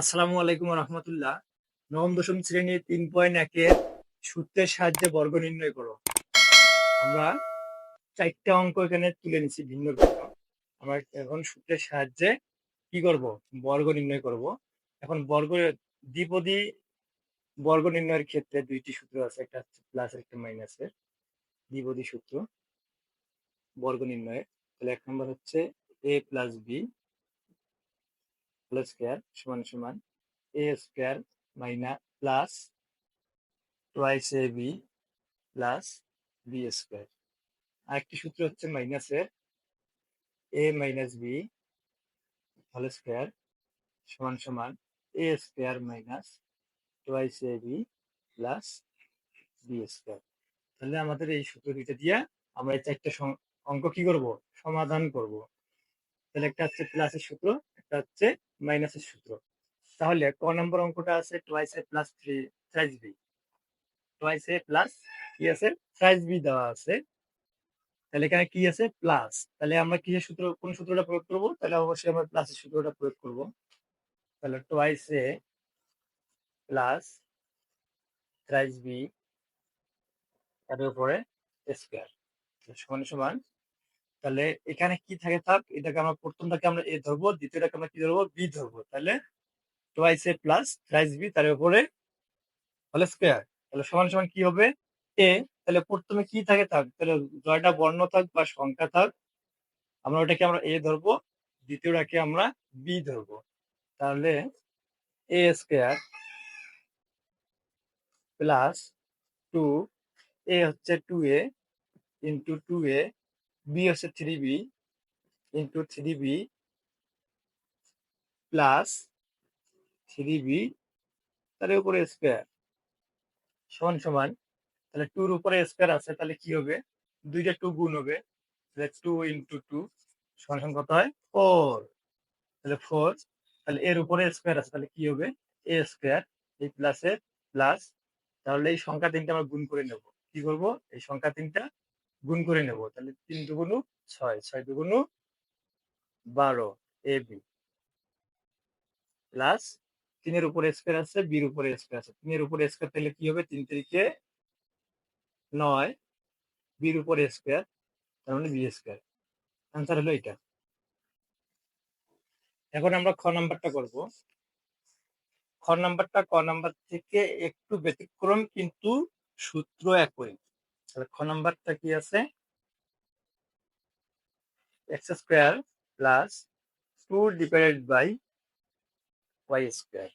আসসালামু আলাইকুম রহমতুল্লাহ। নবম, দশম শ্রেণির তিন পয়েন্ট একের সূত্রের সাহায্যে বর্গ নির্ণয় করো। আমরা চারটা অঙ্ক এখানে তুলে নিচ্ছি ভিন্ন ভিন্ন। আমরা এখন সূত্রের সাহায্যে কি করব? বর্গ নির্ণয় করব। এখন বর্গ দ্বিপদী বর্গ নির্ণয়ের ক্ষেত্রে দুইটি সূত্র আছে, একটা প্লাস একটা মাইনাসের দ্বিপদী সূত্র বর্গ নির্ণয়ের তাহলে এক নম্বর হচ্ছে A plus B whole square সমান সমান A square minus plus twice A B plus B square আরেকটি সূত্র হচ্ছে মাইনাসের A minus B whole square সমান সমান A square minus twice A B plus B square তাহলে আমাদের এই সূত্র দুইটা দিয়ে আমরা এই চারটে অঙ্ক কি করব? সমাধান করব। তাহলে একটা হচ্ছে প্লাসের সূত্র একটা হচ্ছে মাইনাসের সূত্র। তাহলে ক নম্বর অঙ্কটা আছে A plus three B A plus কি আছে? বি দেওয়া আছে। তাহলে এখানে কি আছে? প্লাস তাহলে আমরা সূত্র, কোন সূত্রটা প্রয়োগ করব? তাহলে অবশ্যই আমরা প্লাসের সূত্রটা প্রয়োগ করব। তাহলে twice a plus thrice b তার উপরে স্কোয়ার সমান সমান তাহলে এখানে কি থাকে থাক, এটাকে আমরা প্রথমটাকে আমরা এ ধরবো, দ্বিতীয়টাকে আমরা কি ধরবো? বি ধরবো। তাহলে twice A plus thrice B তার উপরে হলে স্কোয়ার তাহলে সমান সমান কি হবে? এ তাহলে প্রথমে কি থাকে থাক, তাহলে জয়টা বর্ণ থাক বা সংখ্যা থাক, আমরা ওটাকে আমরা এ ধরবো, দ্বিতীয়টাকে আমরা বি ধরবো। তাহলে A square plus two A হচ্ছে two A into two A B হচ্ছে three B into three B plus three B তার উপরে স্কোয়ার সমান সমান, তাহলে টুর উপরে স্কোয়ার আছে, তাহলে কি হবে? দুইটা টু গুণ হবে, তাহলে টু ইন্টু টু সমান সমান কত হয়? ফোর তাহলে ফোর তাহলে এর উপরে স্কোয়ার আছে, তাহলে কি হবে? এ স্কোয়ার এই প্লাসের প্লাস তাহলে এই সংখ্যা তিনটা আমরা গুণ করে নেব, কি করব? এই সংখ্যা তিনটা গুণ করে নেব। তাহলে তিন দুগুণু ছয় ছয় দুগুণু বারো, এ, বি। প্লাস তিনের উপরে স্কোয়ার আছে, বির উপরে স্কোয়ার আছে। তিনের উপরে স্কোয়ার তাহলে কি হবে? তিন তারিখে নয়, বির উপরে স্কোয়ার, তার মানে বি স্কোয়ার। আনসার হলো এটা এখন আমরা খ নাম্বারটা করব। খ নাম্বারটা ক নাম্বার থেকে একটু ব্যতিক্রম, কিন্তু সূত্র একই তাহলে খ নাম্বারটা কি আছে? X square plus two divided by Y square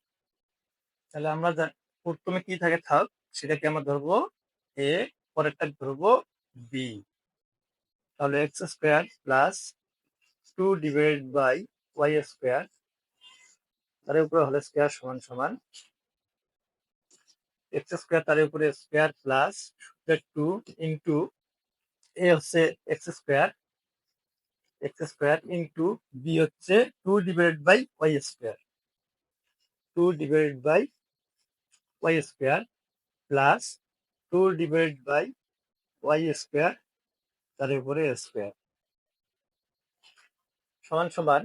তাহলে আমরা প্রথমে কি থাকে থাক, সেটাকে আমরা ধরবো এ পরেরটা ধরবো বি তাহলে X square plus two divided by Y square তার উপরে হলে স্কোয়ার সমান সমান। এক্স স্কোয়ার তার উপরে square plus two into A হচ্ছে X square X square into B হচ্ছে two divided by Y square two divided by Y square plus two divided by Y square তার উপরে স্কোয়ার সমান সমান,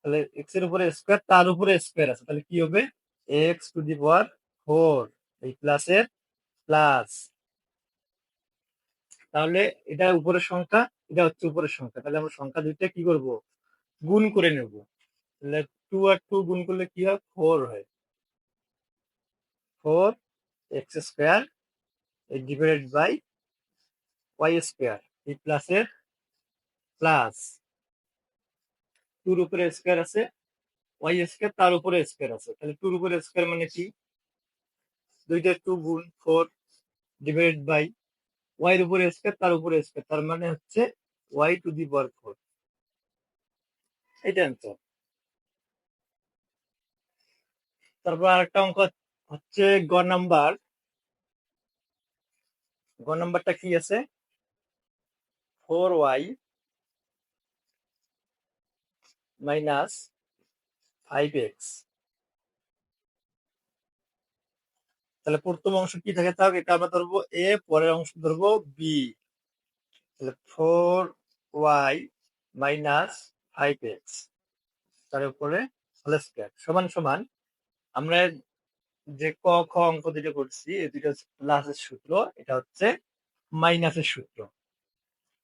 তাহলে এক্সের উপরে স্কোয়ার তার উপরে স্কোয়ার আছে, তাহলে কি হবে? X to the power four এই প্লাসের প্লাস। তাহলে এটা উপরের সংখ্যা, এটা হচ্ছে উপরের সংখ্যা। তাহলে আমরা সংখ্যা দুইটা কি করব? গুণ করে নেব। তাহলে টু আর টু গুণ করলে কি হয়? ফোর হয়। Four X square divided by Y square এই প্লাসের প্লাস টুর উপরে স্কোয়ার আছে ওয়াই স্কোয়ার তার উপরে স্কোয়ার আছে। তাহলে টুর উপরে স্কোয়ার মানে কি? দুইটা টু গুণ ফোর ডিভাইডেড বাই ওয়াই এর উপরে স্কোয়ার তার উপরে স্কোয়ার তার মানে হচ্ছে Y to the power four এটা অ্যান্সার তারপর আরেকটা অঙ্ক হচ্ছে গ নাম্বার। গ নাম্বারটা কি আছে? Four Y minus five X তাহলে প্রথম অংশ কি থাকে? থাক এটা আমরা ধরবো? এ, পরের অংশ ধরবো বি। তাহলে four Y minus five X. তার উপরে সমান সমান, আমরা যে ক, খ অঙ্ক দুটো করছি, এই দুটো প্লাসের সূত্র, এটা হচ্ছে মাইনাসের সূত্র।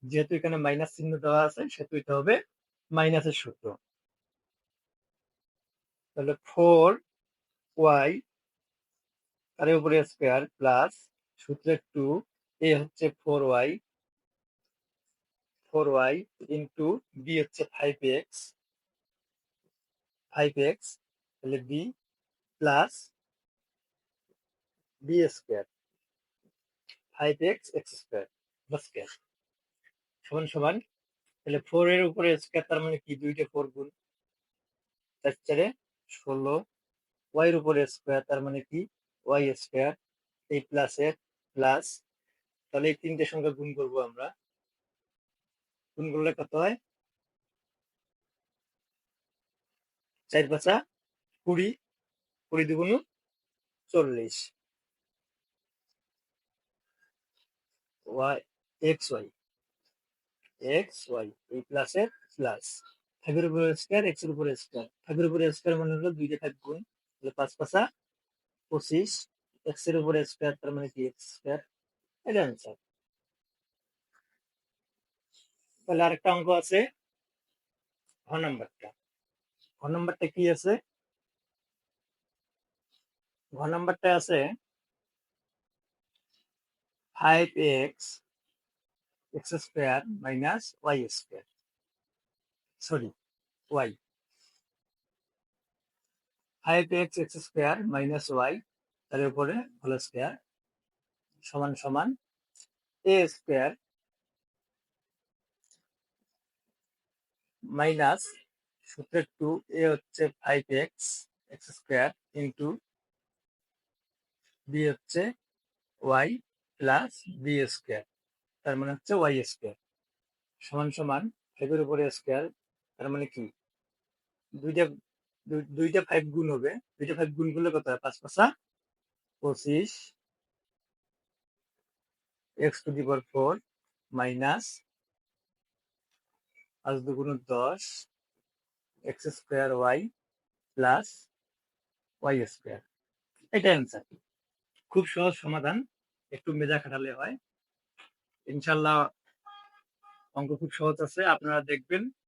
যেহেতু এখানে মাইনাস চিহ্ন দেওয়া আছে, সেহেতু এটা হবে মাইনাসের সূত্র। তাহলে ফোর ওয়াই তার উপরে স্কোয়ার প্লাস সূত্রের টু এ হচ্ছে four Y four Y into B হচ্ছে ফাইভ এক্স ফাইভ এক্স তাহলে B plus B square five X X square square সমান সমান, তাহলে ফোর এর উপরে স্কোয়ার তার মানে কি? দুইটা ফোর গুণ চার চারে ষোলো ওয়াই এর উপরে স্কোয়ার তার মানে কি? ওয়াই স্কোয়ার এই প্লাস এর প্লাস তাহলে এই তিনটে সংখ্যা গুণ করব আমরা। গুণ করলে কত হয়? চার পাঁচা কুড়ি কুড়ি দুগুণ চল্লিশ। Y X Y X Y এই প্লাসের প্লাস ফাইভের উপরে স্কোয়ার এক্সের উপরে স্কোয়ার ফাইভের উপরে স্কোয়ার মানে হলো দুইটা ফাইভ গুণ পাঁচ পাঁচা পঁচিশ এক্সের উপরে স্কোয়ার তার মানে কি এক্স স্কোয়ার এটা অ্যান্সার তাহলে আরেকটা অঙ্ক আছে, ঘ নাম্বারটা। ঘ নাম্বারটা কি আছে? ঘ নাম্বারটা আছে five X X square minus Y square sorry Y five X X square minus Y, তার উপরে হোল স্কোয়ার, সমান সমান এ স্কোয়ার মাইনাস সূত্রের টু এ হচ্ছে five X X square into B হচ্ছে ওয়াই প্লাস বি স্কোয়ার, তার মানে হচ্ছে ওয়াই স্কোয়ার, সমান সমান ফাইভের উপরে স্কোয়ার, তার মানে কি? দুইটা দুই- দুইটা ফাইভ গুণ হবে। দুইটা ফাইভ গুণ করলে কত হয়? পাঁচ পাঁচা পঁচিশ X to the power four minus পাঁচ দুগুণ দশ X square Y plus Y square এটা অ্যান্সার খুব সহজ সমাধান। একটু মেজা খাটালে হয়। ইনশাল্লাহ অঙ্ক খুব সহজ আছে। আপনারা দেখবেন